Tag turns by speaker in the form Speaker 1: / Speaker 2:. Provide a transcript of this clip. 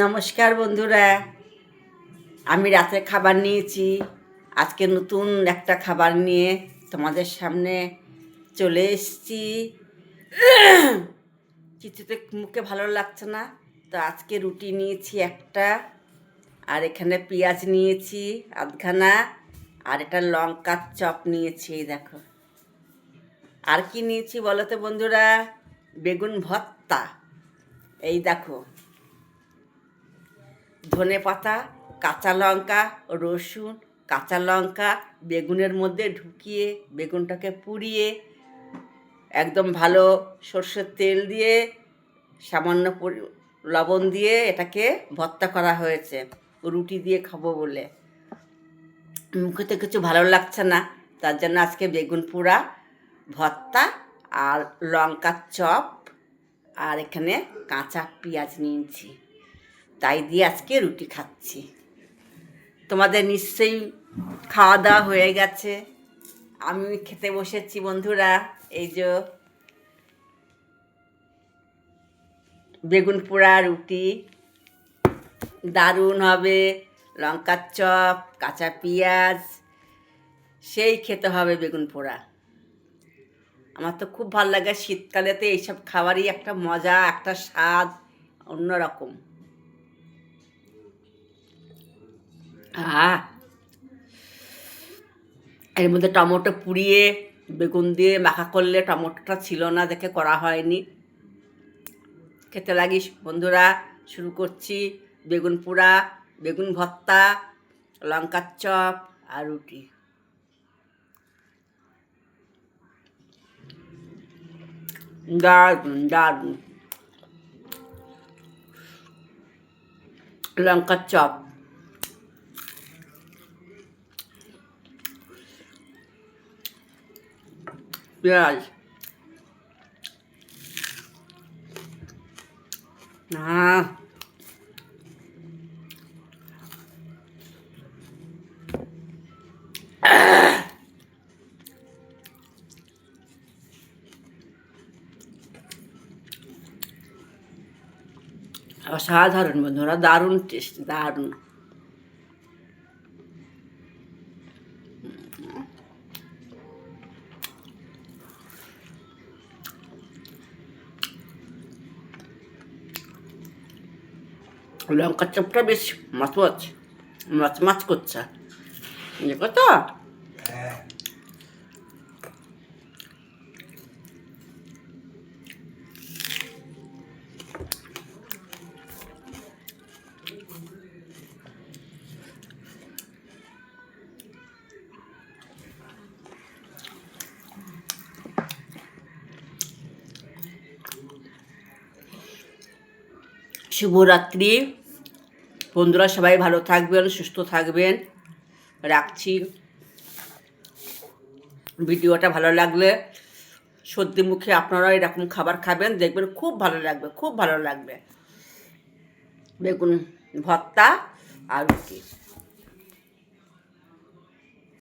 Speaker 1: নমস্কার বন্ধুরা। আমি রাতে খাবার নিয়েছি। আজকে নতুন একটা খাবার নিয়ে তোমাদের সামনে চলে এসেছি। কিছুতে মুখে ভালো লাগছে না, তো আজকে রুটি নিয়েছি একটা, আর এখানে পেঁয়াজ নিয়েছি আধখানা, আর এটা লঙ্কার চপ নিয়েছি দেখো। আর কি নিয়েছি বলো তো বন্ধুরা? বেগুন ভর্তা, এই দেখো। ধনে পাতা কাঁচা লঙ্কা, রসুন, কাঁচা লঙ্কা বেগুনের মধ্যে ঢুকিয়ে, বেগুনটাকে পুড়িয়ে, একদম ভালো সর্ষের তেল দিয়ে, সামান্য লবণ দিয়ে এটাকে ভর্তা করা হয়েছে। রুটি দিয়ে খাব বলে। মুখে তো কিছু ভালো লাগছে না, তার জন্য আজকে বেগুন পোড়া, ভর্তা আর লঙ্কার চপ, আর এখানে কাঁচা পেঁয়াজ নিয়েছি। তাই দিয়ে আজকে রুটি খাচ্ছি। তোমাদের নিশ্চয়ই খাওয়া দাওয়া হয়ে গেছে। আমি খেতে বসেছি বন্ধুরা, এই যে বেগুন পোড়া, রুটি, দারুণ হবে, লঙ্কার চপ, কাঁচা পেঁয়াজ, সেই খেতে হবে বেগুন পোড়া। আমার তো খুব ভালো লাগে, শীতকালেতে এইসব খাবারই একটা মজা, একটা স্বাদ, অন্যরকম। আহ। এর মধ্যে টমেটো পুড়িয়ে, বেগুন দিয়ে মাখা করলে টমেটোটা ছিল না দেখে করা হয়নি। খেতে লাগিস বন্ধুরা, শুরু করছি। বেগুন পোড়া, বেগুন ভর্তা, লঙ্কার চপ আর রুটি। দারুণ দারুণ। লঙ্কার চপ। পেঁয়াজ আহ অসাধারণ বন্ধুরা দারুণ টেস্ট দারুণ। লঙ্কার চপটা বেশ মাছ মাছ মাছ মাছ করছে দেখো শুভরাত্রি। বন্ধুরা, সবাই ভালো থাকবেন, সুস্থ থাকবেন। রাখছি। ভিডিওটা ভালো লাগলে সর্দি মুখে আপনারা এরকম খাবার খাবেন, দেখবেন খুব ভালো লাগবে, খুব ভালো লাগবে। বেগুন ভর্তা আর রুটি।